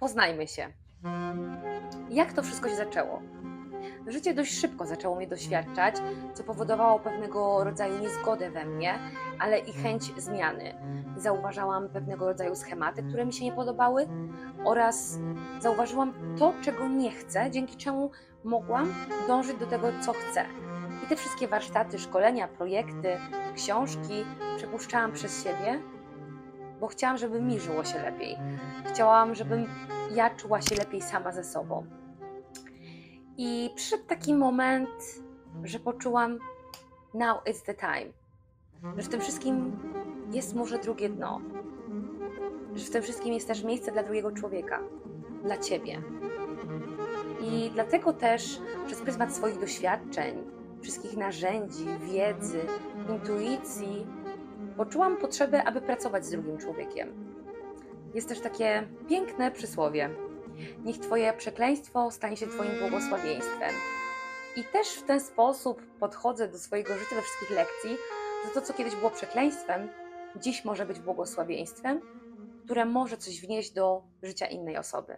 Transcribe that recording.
Poznajmy się. Jak to wszystko się zaczęło? Życie dość szybko zaczęło mnie doświadczać, co powodowało pewnego rodzaju niezgodę we mnie, ale i chęć zmiany. Zauważałam pewnego rodzaju schematy, które mi się nie podobały, oraz zauważyłam to, czego nie chcę, dzięki czemu mogłam dążyć do tego, co chcę. I te wszystkie warsztaty, szkolenia, projekty, książki przepuszczałam przez siebie, bo chciałam, żeby mi żyło się lepiej. Chciałam, żebym ja czuła się lepiej sama ze sobą. I przyszedł taki moment, że poczułam, now is the time. Że w tym wszystkim jest może drugie dno. Że w tym wszystkim jest też miejsce dla drugiego człowieka, dla ciebie. I dlatego też przez pryzmat swoich doświadczeń, wszystkich narzędzi, wiedzy, intuicji, poczułam potrzebę, aby pracować z drugim człowiekiem. Jest też takie piękne przysłowie. Niech Twoje przekleństwo stanie się Twoim błogosławieństwem. I też w ten sposób podchodzę do swojego życia we wszystkich lekcji, że to, co kiedyś było przekleństwem, dziś może być błogosławieństwem, które może coś wnieść do życia innej osoby.